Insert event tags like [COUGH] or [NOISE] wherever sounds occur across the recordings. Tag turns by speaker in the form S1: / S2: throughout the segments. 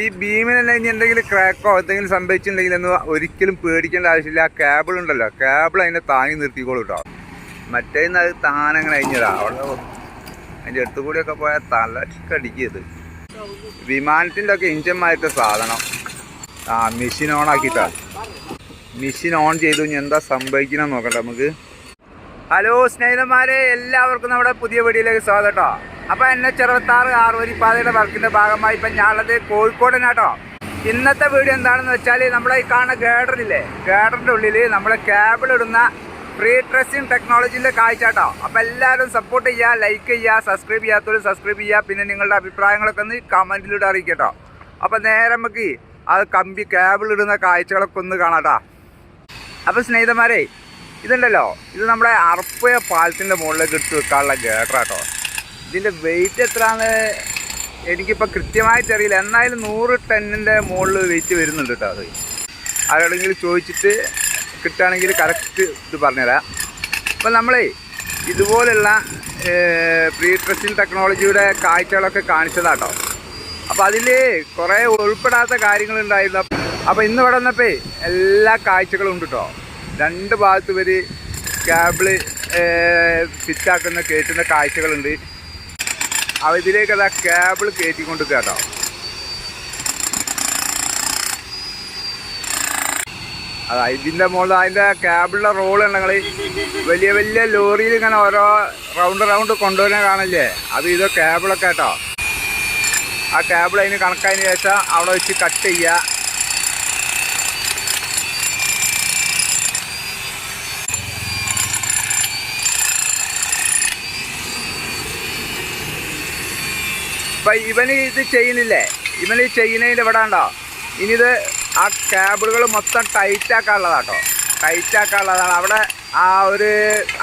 S1: ഈ ബീമിനെല്ലാം ഇനി എന്തെങ്കിലും ക്രാക്കോ എന്തെങ്കിലും സംഭവിച്ചിട്ടുണ്ടെങ്കിൽ ഒന്നും ഒരിക്കലും പേടിക്കേണ്ട ആവശ്യമില്ല. ആ കേബിൾ ഉണ്ടല്ലോ. കേബിൾ അതിനെ താങ്ങി നിർത്തിക്കോളൂ കേട്ടോ മറ്റേന്ന് അത് താനങ്ങനെ അഴിഞ്ഞതാ അവിടെ അതിന്റെ അടുത്ത് കൂടിയൊക്കെ പോയാൽ തലക്കടിക്കത് വിമാനത്തിന്റെ ഒക്കെ ഇഞ്ചന്മാരുടെ സാധനം. ആ മെഷീൻ ഓൺ ആക്കിട്ടാ മെഷീൻ ഓൺ ചെയ്തു. ഇനി എന്താ സംഭവിക്കണം നോക്കട്ടെ നമുക്ക്. ഹലോ സ്നേഹിതന്മാരെ എല്ലാവർക്കും നമ്മുടെ പുതിയ വീഡിയോയിലേക്ക് സ്വാഗതം കേട്ടോ അപ്പൊ ആറ് ചെറുപത്താറ് ആറുവരിപ്പാതയുടെ വർക്കിന്റെ ഭാഗമായി ഇപ്പൊ ഞാനുള്ളത് കോഴിക്കോടിനാട്ടോ. ഇന്നത്തെ വീഡിയോ എന്താണെന്ന് വെച്ചാൽ നമ്മളെ ഈ കാണുന്ന ഗേഡറില്ലേ ഗേഡറിന്റെ ഉള്ളിൽ നമ്മളെ കേബിൾ ഇടുന്ന ഫ്രീ ട്രസ്സിങ് ടെക്നോളജിന്റെ കാഴ്ചാട്ടോ അപ്പോൾ അപ്പൊ എല്ലാവരും സപ്പോർട്ട് ചെയ്യുക ലൈക്ക് ചെയ്യുക സബ്സ്ക്രൈബ് ചെയ്യാത്തവർ സബ്സ്ക്രൈബ് ചെയ്യുക പിന്നെ നിങ്ങളുടെ അഭിപ്രായങ്ങളൊക്കെ ഒന്ന് കമന്റിലൂടെ അറിയിക്കട്ടോ. അപ്പൊ നേരെ നമുക്ക് അത് കമ്പി കേബിൾ ഇടുന്ന കാഴ്ചകളൊക്കെ ഒന്ന് കാണാട്ടോ. അപ്പൊ സ്നേഹിതന്മാരെ ഇതുണ്ടല്ലോ. ഇത് നമ്മുടെ അറപ്പുയ പാലത്തിന്റെ മുകളിലേക്ക് എടുത്ത് വെക്കാനുള്ള ഗേട്ടറാട്ടോ ഇതിന്റെ വെയിറ്റ് എത്രയാണ് എനിക്കിപ്പോൾ കൃത്യമായിട്ട് അറിയില്ല. എന്നാലും നൂറ് ടണ്ണിന്റെ മുകളിൽ വെയിറ്റ് വരുന്നുണ്ട് കേട്ടോ അത്. ആരോടെങ്കിലും ചോദിച്ചിട്ട് കിട്ടുകയാണെങ്കിൽ കറക്റ്റ് ഇത് പറഞ്ഞുതരാം. അപ്പം നമ്മളേ ഇതുപോലുള്ള പ്രീ ട്രസ്റ്റിംഗ് ടെക്നോളജിയുടെ കാഴ്ചകളൊക്കെ കാണിച്ചതാട്ടോ അപ്പോൾ അതിൽ കുറേ ഉൾപ്പെടാത്ത കാര്യങ്ങളുണ്ടായിരുന്നു അപ്പോൾ ഇന്ന് ഇവിടെ വന്നപ്പോ എല്ലാ കാഴ്ചകളും ഉണ്ട് കേട്ടോ രണ്ട് ഭാഗത്ത് വരെ കേബിൾ ഫിറ്റാക്കുന്ന കയറ്റുന്ന കാഴ്ചകളുണ്ട്. അപ്പോൾ ഇതിലേക്ക് ആ കേബിൾ കയറ്റിക്കൊണ്ട് കേട്ടോ. അതാ ഇതിന്റെ മുകളിൽ അതിന്റെ കേബിളിന്റെ റോൾ ഉണ്ടെങ്കിൽ വലിയ വലിയ ലോറിയിൽ ഇങ്ങനെ ഓരോ റൗണ്ട് റൗണ്ട് കൊണ്ടുവരാൻ കാണില്ലേ? അത് ഇത് കേബിളൊക്കെ കേട്ടോ. ആ കേബിൾ അതിന് കണക്കായതിന് ശേഷം അവിടെ വെച്ച് കട്ട് ചെയ്യുക. ഇപ്പം ഇവന് ഇത് ചെയ്യുന്നില്ലേ? ഇവന് ചെയ്യുന്നതിന്റെ ഇവിടെ ഉണ്ടോ ഇനി ഇത് ആ കേബിളുകൾ മൊത്തം ടൈറ്റാക്കാനുള്ളതാട്ടോ ടൈറ്റാക്കാനുള്ളതാണ് അവിടെ ആ ഒരു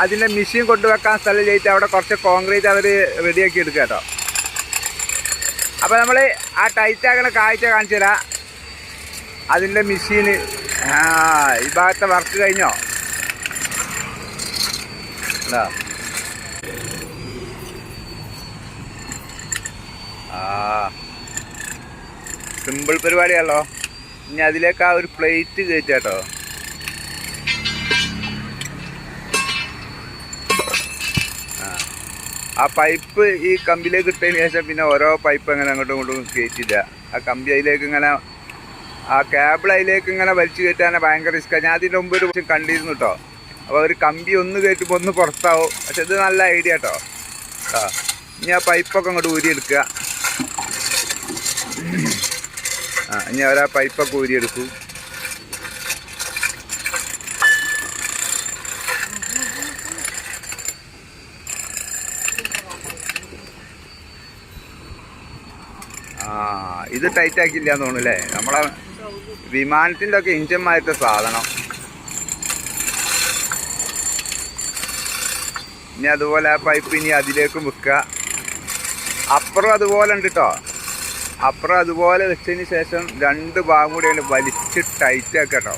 S1: അതിന്റെ മെഷീൻ കൊണ്ടുവെക്കാൻ സ്ഥലം ചെയ്തിട്ട് അവിടെ കുറച്ച് കോൺക്രീറ്റ് അവർ റെഡിയാക്കി എടുക്കുക കേട്ടോ. അപ്പോൾ നമ്മൾ ആ ടൈറ്റ് ആക്കുന്ന കാഴ്ച കാണിച്ചു തരാം. അതിന്റെ മെഷീന് ആ ഈ ഭാഗത്തെ വർക്ക് കഴിഞ്ഞോ? ആ. സിമ്പിൾ പരിപാടിയാണല്ലോ. ഇനി അതിലേക്ക് ആ ഒരു പ്ലേറ്റ് കയറ്റാട്ടോ. ആ. പൈപ്പ് ഈ കമ്പിലേക്ക് ഇട്ടതിന് ശേഷം പിന്നെ ഓരോ പൈപ്പ് അങ്ങനെ അങ്ങോട്ടും ഇങ്ങോട്ടും കയറ്റില്ല ആ കമ്പി അതിലേക്ക് ഇങ്ങനെ ആ കേബിൾ അതിലേക്ക് ഇങ്ങനെ വലിച്ചു കയറ്റാൻ ഭയങ്കര റിസ്ക്കാണ് ഞാൻ അതിന്റെ മുമ്പ് ഒരു കണ്ടിരുന്നു കേട്ടോ അപ്പോൾ ഒരു കമ്പി ഒന്ന് കയറ്റുമ്പോൾ ഒന്ന് പുറത്താവും. പക്ഷെ ഇത് നല്ല ഐഡിയ കേട്ടോ ആ. ഇനി ആ പൈപ്പൊക്കെ അങ്ങോട്ട് ഊരിയെടുക്കുക. ഇനി അവരാ പൈപ്പൊക്കെ ഊരിയെടുക്കും. ആ ഇത് ടൈറ്റ് ആക്കില്ല എന്ന് തോന്നുന്നു നമ്മളെ വിമാനത്തിന്റെ ഒക്കെ ഇഞ്ചന്മാരുടെ സാധനം. ഇനി അതുപോലെ ആ പൈപ്പ് ഇനി അതിലേക്കും വെക്കുക. അപ്പുറം അതുപോലെ ഉണ്ട് കേട്ടോ അപ്പുറം അതുപോലെ വെച്ചതിന് ശേഷം രണ്ട് ഭാഗം കൂടി അതിന് വലിച്ച് ടൈറ്റ് ആക്കുക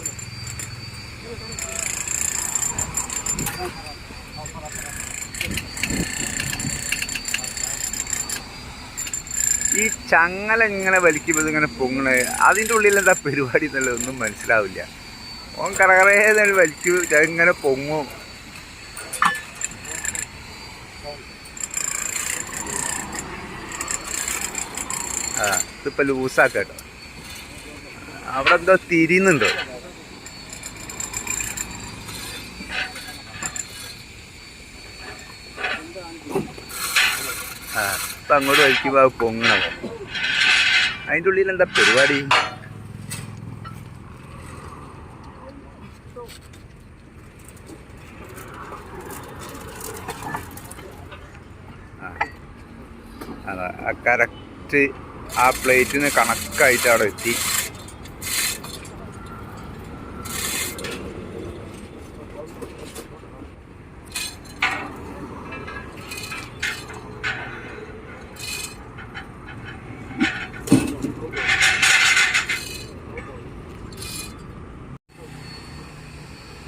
S1: ഈ ചങ്ങല ഇങ്ങനെ വലിക്കുമ്പോൾ ഇങ്ങനെ പൊങ്ങണ് അതിന്റെ ഉള്ളിൽ എന്താ പരിപാടി എന്നുള്ളത് ഒന്നും മനസ്സിലാവില്ല. ഓൻ കറകറേ വലിച്ചു ഇങ്ങനെ പൊങ്ങും. ആ ഇതിപ്പോൾ ലൂസാക്കാം കേട്ടോ അവിടെ എന്തോ തിരിയുന്നുണ്ടോ. ആ അങ്ങോട്ട് വലിക്കുമ്പോൾ അത് പൊങ്ങണം. അതിന്റെ ഉള്ളിൽ എന്താ പരിപാടി. അതാ ആ കറക്റ്റ് ആ പ്ലേറ്റിന് കണക്കായിട്ട് അവിടെ എത്തി.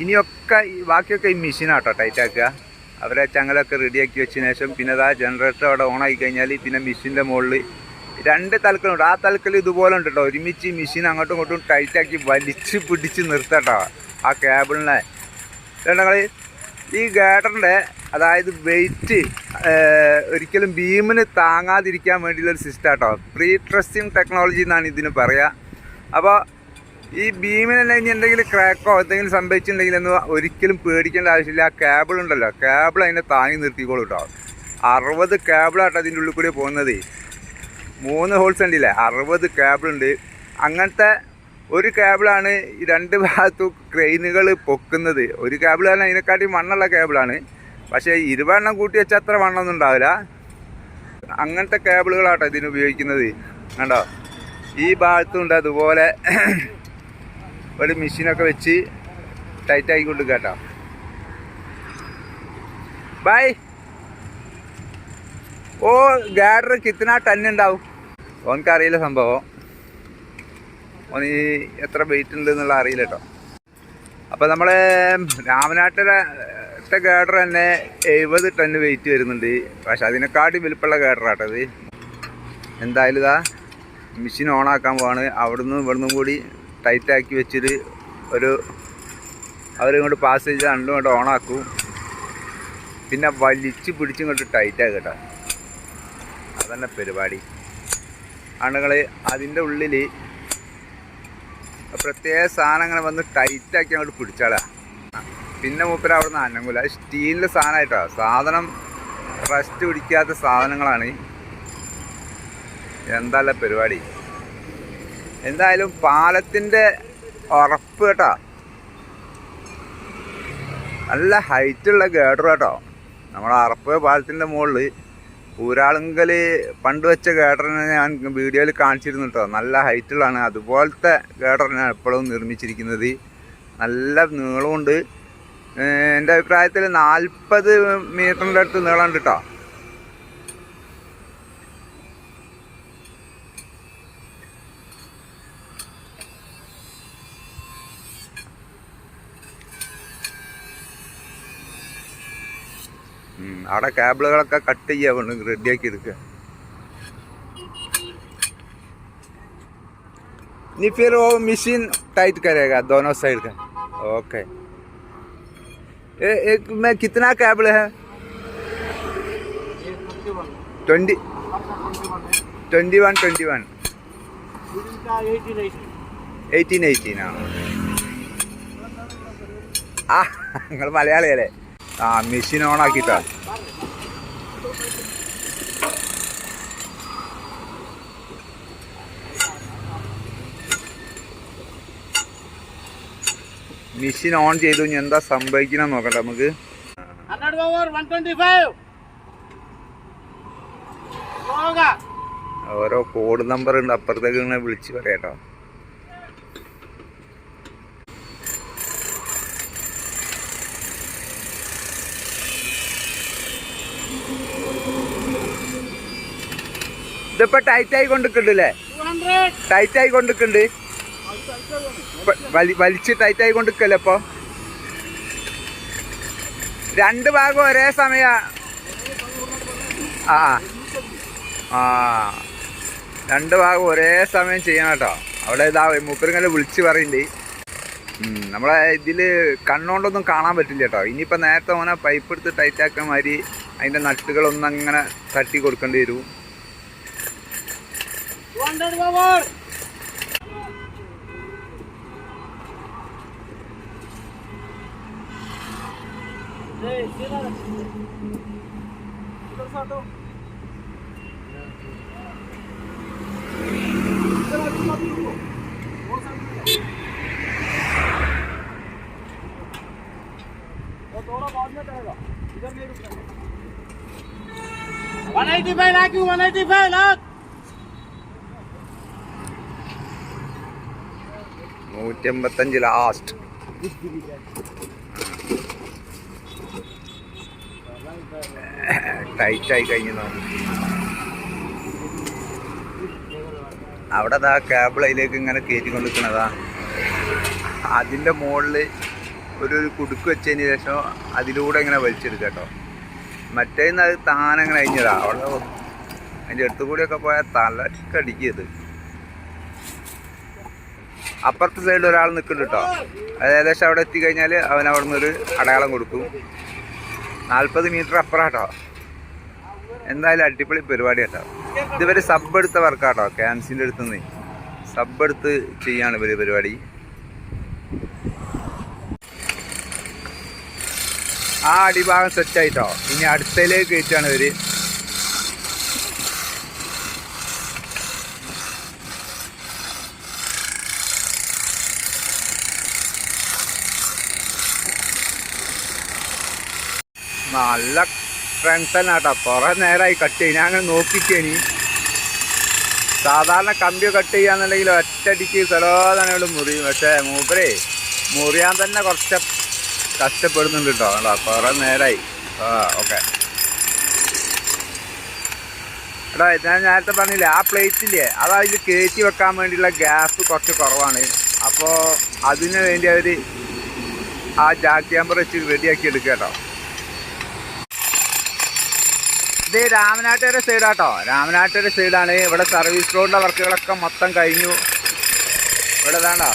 S1: ഇനിയൊക്കെ ബാക്കിയൊക്കെ ഈ മെഷീനാട്ടോ ടൈറ്റാക്കുക. അവരെ ചങ്ങലൊക്കെ റെഡിയാക്കി വെച്ചതിന് ശേഷം പിന്നെ അതാ ജനറേറ്റർ അവിടെ ഓൺ ആയി കഴിഞ്ഞാൽ പിന്നെ മെഷീന്റെ മുകളിൽ രണ്ട് തലക്കലുണ്ട്. ആ തലക്കൽ ഇതുപോലെ ഉണ്ട് കേട്ടോ ഒരുമിച്ച് മെഷീൻ അങ്ങോട്ടും ഇങ്ങോട്ടും ടൈറ്റാക്കി വലിച്ച് പിടിച്ച് നിർത്തട്ടോ ആ കേബിളിനെ രണ്ടങ്ങൾ ഈ ഗേഡറിന്റെ അതായത് വെയിറ്റ് ഒരിക്കലും ബീമിന് താങ്ങാതിരിക്കാൻ വേണ്ടിയുള്ള ഒരു സിസ്റ്റം കേട്ടോ പ്രീ ട്രസ്റ്റിംഗ് ടെക്നോളജി എന്നാണ് ഇതിന് പറയുക അപ്പോൾ ഈ ബീമിനെല്ലാം ഇനി എന്തെങ്കിലും ക്രാക്കോ എന്തെങ്കിലും സംഭവിച്ചിട്ടുണ്ടെങ്കിൽ എന്ന് ഒരിക്കലും പേടിക്കേണ്ട ആവശ്യമില്ല. ആ കേബിൾ ഉണ്ടല്ലോ. കേബിൾ അതിനെ താങ്ങി നിർത്തിക്കോളൂ കേട്ടോ അറുപത് കേബിളാട്ടോ അതിന്റെ ഉള്ളിൽ കൂടി പോകുന്നത്. മൂന്ന് ഹോൾസ് ഉണ്ടല്ലേ? അറുപത് ഉണ്ട്. അങ്ങനത്തെ ഒരു കേബിളാണ് ഈ രണ്ട് ഭാഗത്തും ക്രെയിനുകൾ പൊക്കുന്നത്. ഒരു കേബിൾ തന്നെ അതിനെക്കാട്ടി മണ്ണുള്ള കേബിളാണ് പക്ഷേ ഇരുപെണ്ണം കൂട്ടി വെച്ചാൽ അത്ര മണ്ണൊന്നും ഉണ്ടാവില്ല. അങ്ങനത്തെ കേബിളുകളാട്ടോ ഇതിന് ഉപയോഗിക്കുന്നത്. കണ്ടോ? ഈ ഭാഗത്തുണ്ട് അതുപോലെ [COUGHS] ഒരു മെഷീനൊക്കെ വെച്ച് ടൈറ്റ് ആയിക്കൊണ്ട് കേട്ടോ. ബൈ ഓ ഗാഡർ കിത്തന ടന്നുണ്ടാവും ഓനക്കറിയില്ല സംഭവം. ഓന് ഈ എത്ര വെയിറ്റ് ഉണ്ട് എന്നുള്ള അറിയില്ല കേട്ടോ അപ്പോൾ നമ്മൾ രാമനാട്ടിലത്തെ ഗേഡർ തന്നെ എഴുപത് ടൺ വെയിറ്റ് വരുന്നുണ്ട്. പക്ഷെ അതിനെക്കാട്ടി വലിപ്പമുള്ള ഗാഡറാട്ടോ ഇത് എന്തായാലും ഇതാ മെഷീൻ ഓണാക്കാൻ പോവാണ്. അവിടുന്ന് ഇവിടുന്നും കൂടി ടൈറ്റാക്കി വെച്ചിട്ട് ഒരു അവരിങ്ങോട്ട് പാസ് ചെയ്ത് രണ്ടും ഇങ്ങോട്ട് ഓണാക്കും പിന്നെ വലിച്ച് പിടിച്ചിങ്ങോട്ട് ടൈറ്റാക്കി കേട്ടോ അതന്നെ പരിപാടി. ആണുങ്ങൾ അതിന്റെ ഉള്ളിൽ പ്രത്യേക സാധനങ്ങൾ വന്ന് ടൈറ്റാക്കി അങ്ങോട്ട് പിടിച്ചാളാ. പിന്നെ മൂപ്പര അവിടെ നിന്ന് അനങ്ങൂല. അത് സ്റ്റീലിന്റെ സാധനമായിട്ടോ. സാധനം റസ്റ്റ് പിടിക്കാത്ത സാധനങ്ങളാണ്. എന്തല്ല പരിപാടി? എന്തായാലും പാലത്തിന്റെ ഉറപ്പ് കേട്ടോ. നല്ല ഹൈറ്റുള്ള ഗേഡർ കേട്ടോ. നമ്മുടെ അറപ്പ് പാലത്തിന്റെ മുകളിൽ ഊരാളുങ്കൽ പണ്ട് വെച്ച ഗേഡറിനെ ഞാൻ വീഡിയോയിൽ കാണിച്ചിരുന്നു കേട്ടോ നല്ല ഹൈറ്റുള്ളതാണ്. അതുപോലത്തെ ഗേഡറിനാണ് എപ്പോഴും നിർമ്മിച്ചിരിക്കുന്നത്. നല്ല നീളമുണ്ട് എന്റെ അഭിപ്രായത്തിൽ നാൽപ്പത് മീറ്ററിന്റെ അടുത്ത് നീളമുണ്ട് കേട്ടോ അവിടെ കേബിളുകളൊക്കെ കട്ട് ചെയ്യാവുണ്ട് റെഡിയാക്കി എടുക്കുക नहीं फिर वो मशीन टाइट करेगा दोनों साइड का ओके ए, एक में कितना केबल है twenty twenty one twenty one eighteen eighteen ആ ആ നിങ്ങൾ മലയാളിയല്ലേ ആ മെഷീൻ ഓൺ ആക്കിട്ടാ മെഷീൻ ഓൺ ചെയ്തു ഇനി എന്താ സംഭവിക്കണം നോക്കട്ടെ നമുക്ക്. ഓരോ കോഡ് നമ്പർ ഉണ്ട് അപ്പുറത്തേക്ക് ഇങ്ങനെ വിളിച്ച് പറയാട്ടോ. ഇതിപ്പോ ടൈറ്റ് ആയി
S2: കൊണ്ടിക്കണ്ടല്ലേ
S1: ടൈറ്റ് ആയി കൊണ്ടിക്കണ്ട് വലിച്ച് ടൈറ്റ് ആയി കൊണ്ടിരിക്കല്ലേ ഇപ്പൊ? രണ്ട് ഭാഗം ഒരേ സമയ. ആ ആ. രണ്ട് ഭാഗം ഒരേ സമയം ചെയ്യണം കേട്ടോ. അവിടെ ഇതാ മൂപ്പരിങ്ങനെ വിളിച്ച് പറയുന്നുണ്ട് നമ്മളെ ഇതിൽ കണ്ണുകൊണ്ടൊന്നും കാണാൻ പറ്റില്ല കേട്ടോ. ഇനിയിപ്പോൾ നേരത്തെ ഓനെ പൈപ്പ് എടുത്ത് ടൈറ്റാക്കാൻ മാതിരി അതിന്റെ നട്ടുകളൊന്നും അങ്ങനെ തട്ടി കൊടുക്കേണ്ടി വരും.
S2: Hundred over one eighty five lakh you one eighty five lakh
S1: നൂറ്റി എൺപത്തഞ്ച് ലാസ്റ്റ് ടൈറ്റായി കഴിഞ്ഞു അവിടെ അതാ കേബിൾ അതിലേക്ക് ഇങ്ങനെ കയറ്റി കൊണ്ടിരിക്കണതാ അതിന്റെ മുകളിൽ ഒരു ഒരു കുടുക്ക് വെച്ചതിന് ശേഷം അതിലൂടെ ഇങ്ങനെ വലിച്ചെടുക്കുക കേട്ടോ. മറ്റേന്ന് അത് താനങ്ങനെ കഴിഞ്ഞതാ അവിടെ അതിന്റെ അടുത്തുകൂടിയൊക്കെ പോയാൽ തലക്കടിക്കത് അപ്പുറത്തെ സൈഡിൽ ഒരാൾ നിൽക്കുന്നുണ്ട് കേട്ടോ അത് ഏകദേശം അവിടെ എത്തിക്കഴിഞ്ഞാൽ അവൻ അവിടെ നിന്നൊരു അടയാളം കൊടുക്കും. നാൽപ്പത് മീറ്റർ അപ്പുറം കേട്ടോ എന്തായാലും അടിപൊളി പരിപാടി കേട്ടോ ഇതുവരെ സബ് എടുത്ത വർക്കാട്ടോ ക്യാൻസിന്റെ അടുത്ത് നിന്ന് സബ് എടുത്ത് ചെയ്യാണ് ഇവർ പരിപാടി. ആ അടിഭാഗം സെറ്റ് ആയിട്ടോ ഇനി അടുത്തയിലേക്ക് കയറ്റാണ് ഇവർ. നല്ല ഫ്രണ്ട്സ് തന്നെ കേട്ടോ കുറെ നേരമായി കട്ട് ചെയ്യും ഞാൻ അങ്ങനെ നോക്കിക്കേനി സാധാരണ കമ്പി കട്ട് ചെയ്യാന്നുണ്ടെങ്കിൽ ഒറ്റയടിക്ക് സലോതനോട് മുറിയും പക്ഷേ മൂപ്പരേ മുറിയാൻ തന്നെ കുറച്ച് കഷ്ടപ്പെടുന്നുണ്ട് കേട്ടോ കേട്ടോ കുറെ നേരമായി ആ ഓക്കെ. എടാ ഞാൻ നേരത്തെ പറഞ്ഞില്ലേ ആ പ്ലേറ്റില്ലേ അത് അതിൽ കയറ്റി വെക്കാൻ വേണ്ടിയുള്ള ഗ്യാസ് കുറച്ച് കുറവാണ്. അപ്പോൾ അതിന് വേണ്ടി അവർ ആ ജാക്ക് ക്യാമ്പർ വെച്ച് റെഡിയാക്കി എടുക്കുക കേട്ടോ ഇത് രാമനാട്ടുകര സൈഡാട്ടോ. രാമനാട്ടുകര സൈഡാണ്. ഇവിടെ സർവീസ് റോഡിന്റെ വർക്കുകളൊക്കെ മൊത്തം കഴിഞ്ഞു. ഇവിടെ ഇതാണോ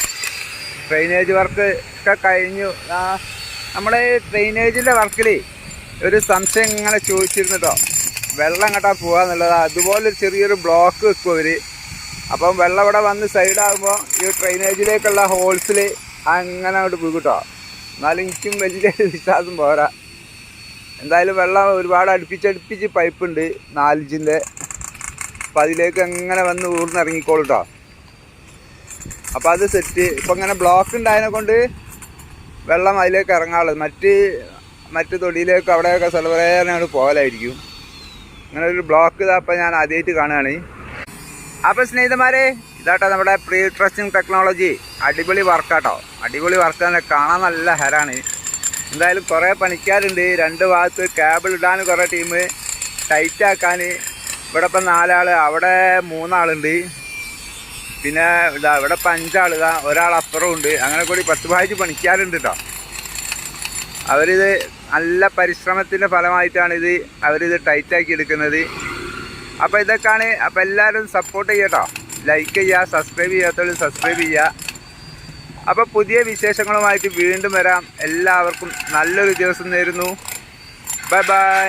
S1: ഡ്രെയിനേജ് വർക്ക് ഒക്കെ കഴിഞ്ഞു. ആ, നമ്മുടെ ഡ്രെയിനേജിന്റെ വർക്കിൽ ഒരു സംശയം ഇങ്ങനെ ചോദിച്ചിരുന്നു കേട്ടോ വെള്ളം എങ്ങോട്ടാ പോകാന്നുള്ളത് അതുപോലെ ചെറിയൊരു ബ്ലോക്ക് വെക്കും അവർ അപ്പം വെള്ളം ഇവിടെ വന്ന് സൈഡാകുമ്പോൾ ഈ ഡ്രെയിനേജിലേക്കുള്ള ഹോൾസിൽ അങ്ങനെ അങ്ങോട്ട് പോകും കേട്ടോ. എന്നാലും എനിക്കും വലിയ [LAUGHS] വിശ്വാസം പോരാ. എന്തായാലും വെള്ളം ഒരുപാട് അടുപ്പിച്ചടുപ്പിച്ച് പൈപ്പ് ഉണ്ട് നാലിഞ്ചിന്റെ. അപ്പം അതിലേക്ക് എങ്ങനെ വന്ന് ഊർന്നിറങ്ങിക്കോളൂ കേട്ടോ അപ്പോൾ അത് സെറ്റ്. ഇപ്പം ഇങ്ങനെ ബ്ലോക്ക് ഉണ്ടായതിനെ കൊണ്ട് വെള്ളം അതിലേക്ക് ഇറങ്ങാനുള്ളത് മറ്റ് മറ്റ് തൊടിയിലേക്ക് അവിടെയൊക്കെ സെലവറേനാണ് പോകലായിരിക്കും. അങ്ങനെ ഒരു ബ്ലോക്ക് ഇതാ അപ്പം ഞാൻ ആദ്യമായിട്ട് കാണുകയാണ്. അപ്പോൾ സ്നേഹിതന്മാരെ ഇതാട്ടോ നമ്മുടെ പ്രീ ട്രസ്റ്റിംഗ് ടെക്നോളജി. അടിപൊളി വർക്കാട്ടോ. അടിപൊളി വർക്ക് തന്നെ കാണാൻ നല്ല ഹരാണ്. എന്തായാലും കുറേ പണിക്കാരുണ്ട്. രണ്ട് ഭാഗത്ത് കേബിൾ ഇടാൻ കുറേ ടീം ടൈറ്റ് ആക്കാൻ. ഇവിടെ ഇപ്പം നാലാൾ അവിടെ മൂന്നാളുണ്ട്. പിന്നെ ഇതാ ഇവിടെ ഇപ്പം അഞ്ചാൾ ഇതാ ഒരാൾ അപ്പുറം ഉണ്ട്. അങ്ങനെ കൂടി പത്ത് പതിനഞ്ച് പണിക്കാരുണ്ട് കേട്ടോ അവരിത് നല്ല പരിശ്രമത്തിന്റെ ഫലമായിട്ടാണ് ഇത് അവരിത് ടൈറ്റാക്കി എടുക്കുന്നത്. അപ്പോൾ ഇതൊക്കെയാണ്. അപ്പോൾ എല്ലാവരും സപ്പോർട്ട് ചെയ്യട്ടോ ലൈക്ക് ചെയ്യുക സബ്സ്ക്രൈബ് ചെയ്യാത്തവരും സബ്സ്ക്രൈബ് ചെയ്യുക. അപ്പോൾ പുതിയ വിശേഷങ്ങളുമായിട്ട് വീണ്ടും വരാം. എല്ലാവർക്കും നല്ലൊരു ദിവസം നേരുന്നു. Bye bye